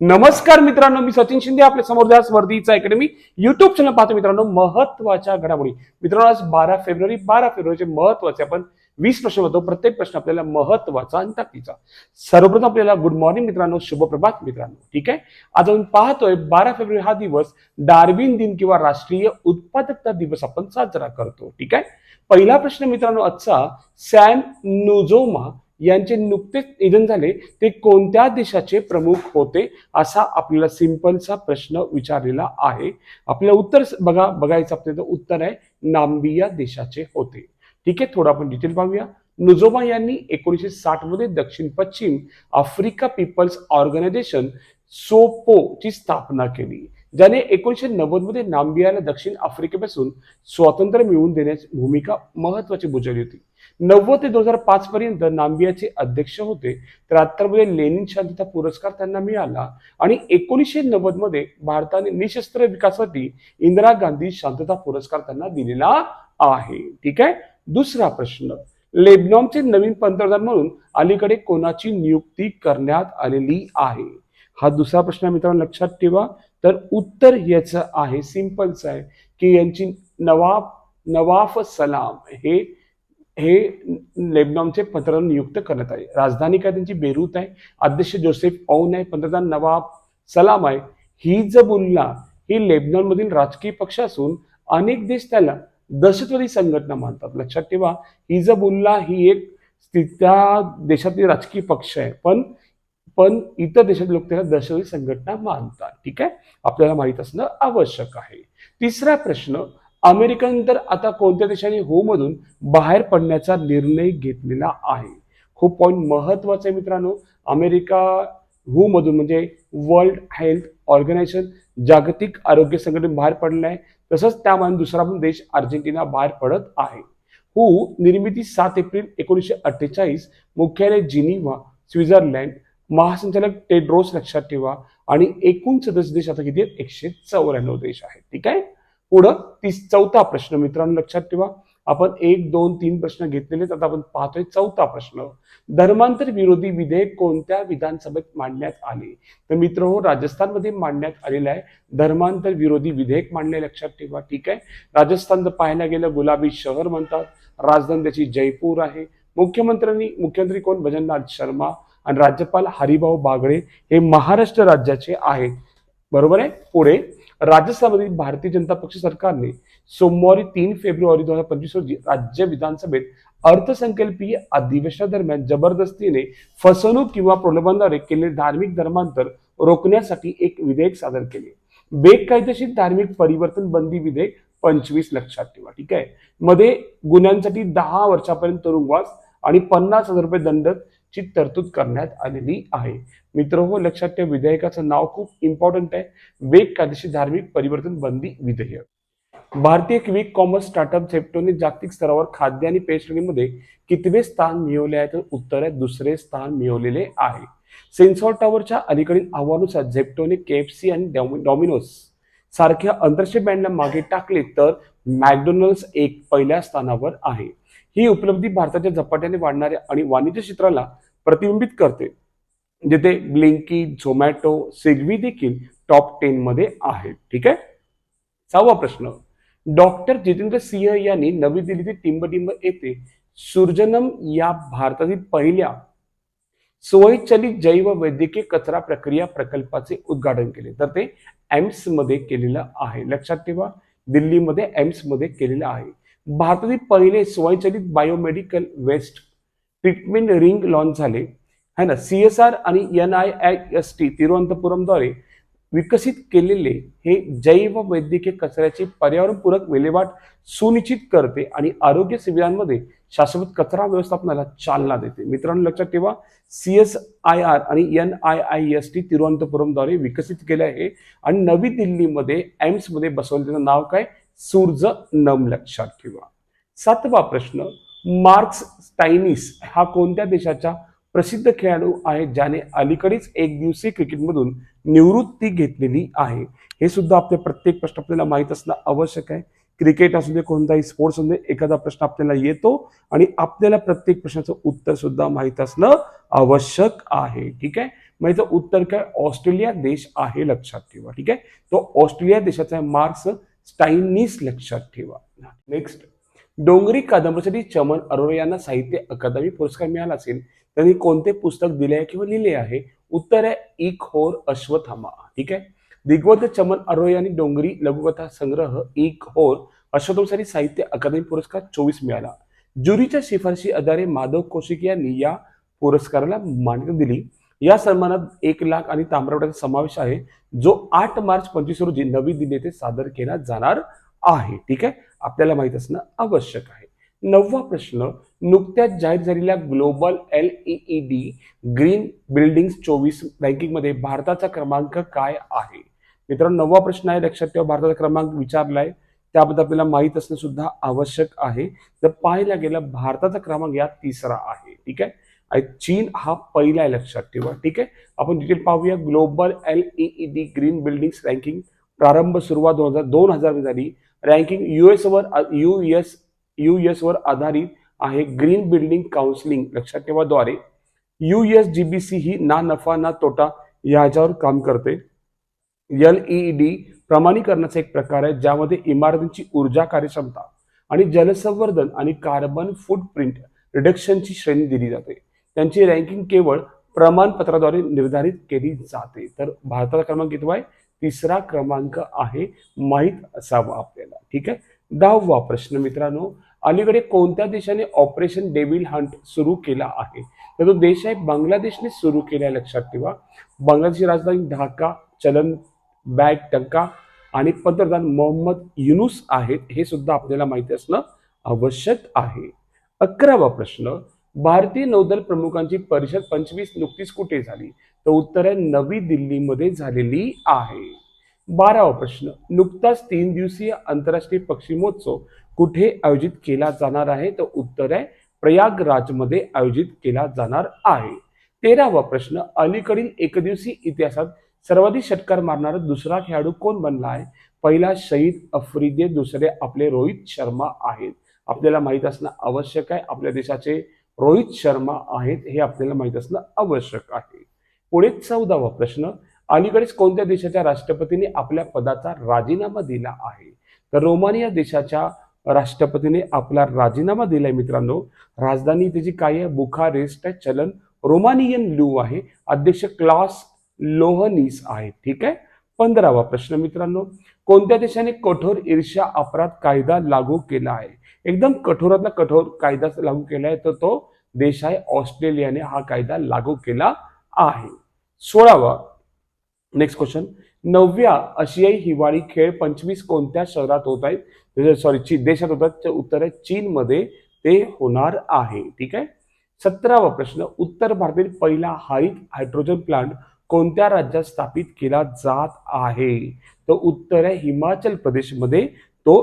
नमस्कार मित्रांनो मी सचिन शिंदे आपल्यासमोर द्या स्पर्धीचा अकॅडमी. युट्यूब चॅनल पाहतो मित्रांनो महत्त्वाच्या घडामोडी. मित्रांनो आज बारा फेब्रुवारी बारा फेब्रुवारीचे महत्त्वाचे आपण वीस प्रश्न होतो प्रत्येक प्रश्न आपल्याला महत्त्वाचा आणि ताकदीचा. सर्वप्रथम आपल्याला गुड मॉर्निंग मित्रांनो शुभप्रभात मित्रांनो. ठीक आहे? आज आपण पाहतोय बारा फेब्रुवारी हा दिवस डार्विन दिन किंवा राष्ट्रीय उत्पादकता दिवस आपण साजरा करतो. ठीक आहे? पहिला प्रश्न मित्रांनो आजचा सॅम नुजोमा यांचे नुकतेच निधन झाले ते कोणत्या देशाचे प्रमुख होते असा आपल्याला सिंपलचा प्रश्न विचारलेला आहे. आपलं उत्तर बघा बघायचं आपल्याला उत्तर आहे नाम्बिया देशाचे होते. ठीक आहे थोडं आपण डिटेल पाहूया. नुजोबा यांनी एकोणीसशे साठमध्ये दक्षिण पश्चिम आफ्रिका पीपल्स ऑर्गनायझेशन सोपो ची स्थापना केली ज्याने एकोणीसशे नव्वदमध्ये नाम्बियाला दक्षिण आफ्रिकेपासून स्वातंत्र्य मिळवून देण्याची भूमिका महत्वाची बुजवली होती. नव्वद ते दोन हजार पाच पर्यंत नाम्बियाचे अध्यक्ष होते. त्र्याहत्तरमध्ये लेनिन शांतता पुरस्कार त्यांना मिळाला. आणि एकोणीसशे नव्वदमध्ये भारताने निशस्त्र विकासासाठी इंदिरा गांधी शांतता पुरस्कार त्यांना दिलेला आहे. ठीक आहे? दुसरा प्रश्न. लेबनॉनचे नवीन पंतप्रधान म्हणून अलीकडे कोणाची नियुक्ती करण्यात आलेली आहे? हा दुसरा प्रश्न मित्रांनो लक्षात ठेवा. तर उत्तर याचं आहे सिंपलच आहे की यांची नवाब नवाफ सलाम हे हे लेबनॉनचे पंतप्रधान नियुक्त करण्यात आले. राजधानी काय त्यांची बेरूत आहे? अध्यक्ष जोसेफ औन आहे. पंतप्रधान नवाब सलाम आहे. ही हिजबुल्ला ही लेबनॉनमधील राजकीय पक्ष असून अनेक देश त्याला दहशतवादी संघटना मानतात. लक्षात ठेवा हिजबुल्ला ही एक त्या देशातील राजकीय पक्ष आहे. पण पण इतर देशातील लोक त्याला दहशतवादी संघटना मानतात. ठीक आहे? आपल्याला माहीत असणं आवश्यक आहे. तिसरा प्रश्न अमेरिकेनंतर आता कोणत्या देशाने हो मधून बाहेर पडण्याचा निर्णय घेतलेला आहे? खूप पॉईंट महत्त्वाचा आहे मित्रांनो. अमेरिका हू मधून म्हणजे वर्ल्ड हेल्थ ऑर्गनायझेशन जागतिक आरोग्य संघटने बाहेर पडलं आहे. तसंच त्यामध्ये दुसरा पण देश अर्जेंटिना बाहेर पडत आहे. हू निर्मिती सात एप्रिल एकोणीसशे अठ्ठेचाळीस मुख्यालय जिनिव्हा स्वित्झर्लंड. महासंचालक टेड्रोस लक्षात ठेवा. आणि एकूण सदस्य देश आता किती आहेत? एकशे चौऱ्याण्णव देश आहेत. ठीक आहे? पुढं तीस चौथा प्रश्न. मित्रांनो लक्षात ठेवा. आपण एक दोन तीन प्रश्न घेतलेले आता आपण पाहतोय चौथा प्रश्न. धर्मांतर विरोधी विधेयक कोणत्या विधानसभेत मांडण्यात आले? तर मित्र हो राजस्थानमध्ये मांडण्यात आलेलं आहे. धर्मांतर विरोधी विधेयक मांडले लक्षात ठेवा. ठीक आहे? राजस्थान पाहायला गेलं गुलाबी शहर म्हणतात. राजधानी त्याची जयपूर आहे. मुख्यमंत्र्यांनी मुख्यमंत्री कोण? भजनलाल शर्मा आणि राज्यपाल हरिभाऊ बागडे हे महाराष्ट्र राज्याचे आहेत. बरोबर आहे? पुढे राजस्थानमधील भारतीय जनता पक्ष सरकारने सोमवारी तीन फेब्रुवारी दोन हजार पंचवीस रोजी राज्य विधानसभेत अर्थसंकल्पीय अधिवेशनादरम्यान जबरदस्तीने फसवणूक किंवा प्रलोभनाद्वारे केलेले धार्मिक धर्मांतर रोखण्यासाठी एक विधेयक सादर केले. बेकायदेशीर धार्मिक परिवर्तन बंदी विधेयक पंचवीस लक्षात ठेवा. ठीक आहे? मध्ये गुन्ह्यांसाठी दहा वर्षापर्यंत तुरुंगवास आणि पन्नास हजार रुपये दंडची तरतूद करण्यात आलेली आहे. मित्र हो लक्षात ठेवा विधेयकाचं नाव खूप इम्पॉर्टंट आहे. वेग कायदेशीर धार्मिक परिवर्तन बंदी विधेयक. भारतीय क्विक कॉमर्स स्टार्टअप झेप्टोने जागतिक स्तरावर खाद्य आणि पेशणीमध्ये कितवे स्थान मिळवले आहे तर उत्तर आहे दुसरे स्थान मिळवलेले आहे. सेन्सॉर टॉवरच्या अलीकडील आव्हानुसार झेप्टोने केएफसी आणि डॉमिनोज सारख्या अंतरशे ब्रँडला मागे टाकले तर मॅकडोनल्ड्स एक पहिल्या स्थानावर आहे. ही उपलब्धी भारताच्या झपाट्याने वाढणाऱ्या आणि वाणिज्य क्षेत्राला प्रतिबिंबित करते. जिथे ब्लिंकी झोमॅटो सिग्वी देखील टॉप टेन मध्ये आहेत. ठीक आहे? सहावा प्रश्न. डॉक्टर जितेंद्र सिंह यांनी नवी दिल्लीतील टिंबटिंब येथे सुर्जनम या भारतातील पहिल्या स्वयंचलित जैव वैद्यकीय कचरा प्रक्रिया प्रकल्पाचे उद्घाटन केले. तर ते एम्समध्ये केलेलं आहे. लक्षात ठेवा दिल्लीमध्ये एम्समध्ये केलेलं आहे. भारतातील पहिले स्वयंचलित biomedical waste treatment ring launch झाले. है ना? सी एस आर आणि N I I S T तिरुवनंतपुरमद्वारे विकसित केलेले हे जैव वैद्यकीय कचऱ्याची पर्यावरणपूरक विल्हेवाट सुनिश्चित करते आणि आरोग्य शिबिरांमध्ये शाश्वत कचरा व्यवस्थापनाला चालना देते. मित्रांनो लक्षात ठेवा सी एस आय आर आणि N I I S T तिरुवनंतपुरमद्वारे विकसित केले आहे. आणि नवी दिल्लीमध्ये एम्समध्ये बसवलेलं नाव काय? सूर्ज नम लक्षात ठेवा. सातवा प्रश्न मार्क्स स्टायनिस हा कोणत्या देशाच्या प्रसिद्ध खेळाडू आहे ज्याने अलीकडेच एक दिवसीय क्रिकेटमधून निवृत्ती घेतलेली आहे? हे सुद्धा आपले प्रत्येक प्रश्न आपल्याला माहीत असणं आवश्यक आहे. क्रिकेट असू दे कोणताही स्पोर्ट्स असू दे एखादा प्रश्न आपल्याला येतो आणि आपल्याला प्रत्येक प्रश्नाचं उत्तर सुद्धा माहीत असणं आवश्यक आहे. ठीक आहे? मग याचं उत्तर काय? ऑस्ट्रेलिया देश आहे लक्षात ठेवा. ठीक आहे? तो ऑस्ट्रेलिया देशाचा मार्क्स स्टाईननीच लक्षात ठेवा. नेक्स्ट डोंगरी कादंबरीसाठी चमन अरोरा यांना साहित्य अकादमी पुरस्कार मिळाला असेल त्यांनी कोणते पुस्तक दिले आहे किंवा लिहिले आहे? उत्तर आहे ई होर अश्वथामा ठीक आहे? दिग्वत चमन अरोरा यांनी डोंगरी लघुकथा संग्रह ई होर अश्वथामासाठी साहित्य अकादमी पुरस्कार चोवीस मिळाला. ज्युरीच्या शिफारशी आधारे माधव कौशिक यांनी या पुरस्काराला मान्यता दिली. या सन्मानात एक लाख आणि ताम्रपटाचा समावेश आहे जो आठ मार्च पंचवीस रोजी नवी दिल्ली येथे सादर केला जाणार आहे. ठीक आहे? आपल्याला माहीत असणं आवश्यक आहे. नववा प्रश्न नुकत्याच जाहीर झालेल्या global L D green building चोवीस रँकिंगमध्ये भारताचा क्रमांक काय आहे? मित्रांनो नववा प्रश्न आहे लक्षात ठेवा भारताचा क्रमांक विचारलाय. त्याबद्दल आपल्याला माहीत असणं सुद्धा आवश्यक आहे. जर पाहायला गेलं भारताचा क्रमांक या तिसरा आहे. ठीक आहे? आणि चीन हा पहिला आहे लक्षात ठेवा ठीक आहे? आपण डिटेल पाहूया. Global L E D green building ranking प्रारंभ सुरुवात दोन हजार दोन हजार झाली. Ranking US S US US वर आधारित आहे ग्रीन बिल्डिंग काउन्सिलिंग लक्षात ठेवा द्वारे. बी सी ही ना नफा ना तोटा याच्यावर काम करते. एल डी प्रमाणीकरणाचा एक प्रकार आहे ज्यामध्ये इमारतींची ऊर्जा कार्यक्षमता आणि जलसंवर्धन आणि कार्बन फुटप्रिंट रिडक्शनची श्रेणी दिली जाते. त्यांची रँकिंग केवळ प्रमाणपत्राद्वारे निर्धारित केली जाते. तर भारताचा क्रमांक किती आहे? तिसरा क्रमांक आहे माहीत असावा आपल्याला. ठीक आहे? दहावा प्रश्न मित्रांनो अलीकडे कोणत्या देशाने ऑपरेशन डेव्हिल हंट सुरू केला आहे? तर तो देश आहे बांगलादेशने सुरू केला आहे लक्षात ठेवा. बांगलादेशची राजधानी ढाका चलन बॅग टंका आणि पंतप्रधान मोहम्मद युनुस आहेत हे सुद्धा आपल्याला माहिती असणं आवश्यक आहे. अकरावा प्रश्न भारतीय नौदल प्रमुखांची परिषद पंचवीस नुकतीच कुठे झाली? तर उत्तर आहे नवी दिल्लीमध्ये झालेली आहे. बारावा प्रश्न नुकताच तीन दिवसीय आंतरराष्ट्रीय पक्षी महोत्सव कुठे आयोजित केला जाणार आहे? तर उत्तर आहे प्रयागराजमध्ये आयोजित केला जाणार आहे. तेरावा प्रश्न अलीकडील एकदिवसीय इतिहासात सर्वाधिक षटकार मारणारा दुसरा खेळाडू कोण बनला आहे? पहिला शहीद अफ्रिदी दुसरे आपले रोहित शर्मा आहेत. आपल्याला माहीत असणं आवश्यक आहे आपल्या देशाचे रोहित शर्मा आहेत हे आपल्याला माहीत असणं आवश्यक आहे. पुढे चौदावा प्रश्न अलीकडेच कोणत्या देशाच्या राष्ट्रपतीने आपल्या पदाचा राजीनामा दिला आहे? तर रोमानिया देशाच्या राष्ट्रपतीने आपला राजीनामा दिलाय मित्रांनो. राजधानी त्याची काय आहे? बुखारेस्ट आहे चलन. रोमानियन लू आहे. अध्यक्ष क्लास लोहनीस आहे. ठीक आहे? पंधरावा प्रश्न मित्रांनो कोणत्या देशाने कठोर ईर्ष्या अपराध कायदा लागू केला आहे? एकदम कठोरातला कठोर कायदा लागू केला आहे तर तो देश आहे ऑस्ट्रेलियाने हा कायदा लागू केला आहे. सोळावा नेक्स्ट क्वेश्चन नवव्या आशियाई हिवाळी खेळ पंचवीस कोणत्या शहरात होत आहेत? सॉरी ची देशात होतात ते उत्तर आहे चीनमध्ये ते होणार आहे ठीक आहे? सतरावा प्रश्न. उत्तर भारतातील पहिला हरित हायड्रोजन प्लांट कोणत्या राज्यात स्थापित केला जात आहे? तर उत्तर आहे हिमाचल प्रदेशमध्ये तो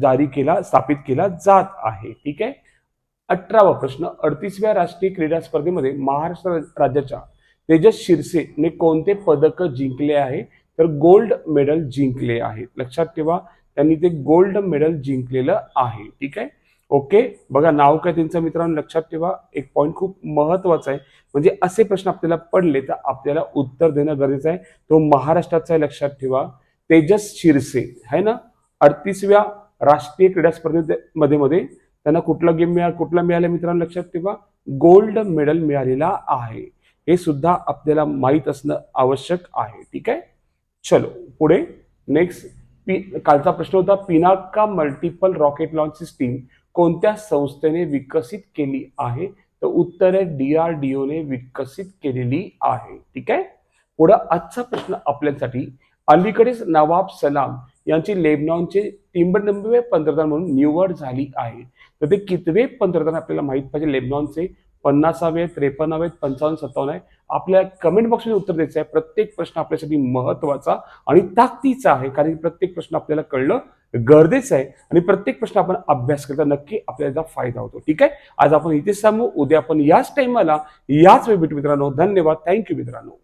जारी केला स्थापित केला जात आहे. ठीक आहे? अठरावा प्रश्न अडतीसव्या राष्ट्रीय क्रीडा स्पर्धेमध्ये महाराष्ट्र राज्याच्या तेजस शिरसे ने कोणते पदक जिंकले आहे? तर गोल्ड मेडल जिंकले आहे. लक्षात ठेवा त्यांनी ते गोल्ड मेडल जिंकलेलं आहे. ठीक आहे? ओके? बघा नाव काय त्यांचं मित्रांनो लक्षात ठेवा. एक पॉईंट खूप महत्त्वाचा आहे. म्हणजे असे प्रश्न आपल्याला पडले तर आपल्याला उत्तर देणं गरजेचं आहे. तो महाराष्ट्राचा आहे लक्षात ठेवा. तेजस शिरसे आहे ना? अडतीसव्या राष्ट्रीय क्रीडा स्पर्धेमध्ये मध्ये त्यांना कुठला गेम मिळाला कुठला मिळाला मित्रांनो लक्षात ठेवा? गोल्ड मेडल मिळालेला आहे. हे सुद्धा आपल्याला माहीत असणं आवश्यक आहे. ठीक आहे? चलो पुढे. नेक्स्ट पी कालचा प्रश्न होता Pinaka multiple rocket launch system कोणत्या संस्थेने विकसित केली आहे? तर उत्तर आहे डीआरडीओने विकसित केलेली आहे. ठीक आहे? पुढं आजचा प्रश्न आपल्यासाठी. अलीकडेच नवाब सलाम यांची लेबनॉनचे तिंबनवे पंतप्रधान म्हणून निवड झाली आहे. तर ते कितवे पंतप्रधान आपल्याला माहीत पाहिजे? लेबनॉनचे पन्नासावे त्रेपन्नावे पंचावन्न सत्तावन्न आहे. आपल्या कमेंट बॉक्समध्ये उत्तर द्यायचं आहे. प्रत्येक प्रश्न आपल्यासाठी महत्त्वाचा आणि ताकदीचा आहे. कारण प्रत्येक प्रश्न आपल्याला कळलं गरजेचं आहे. आणि प्रत्येक प्रश्न आपण अभ्यास करता नक्की आपल्याला फायदा होतो. ठीक आहे? आज आपण इथेच थांबू. उद्या आपण याच टाइमाला याच वेळ भेटू मित्रांनो. धन्यवाद. थँक्यू मित्रांनो.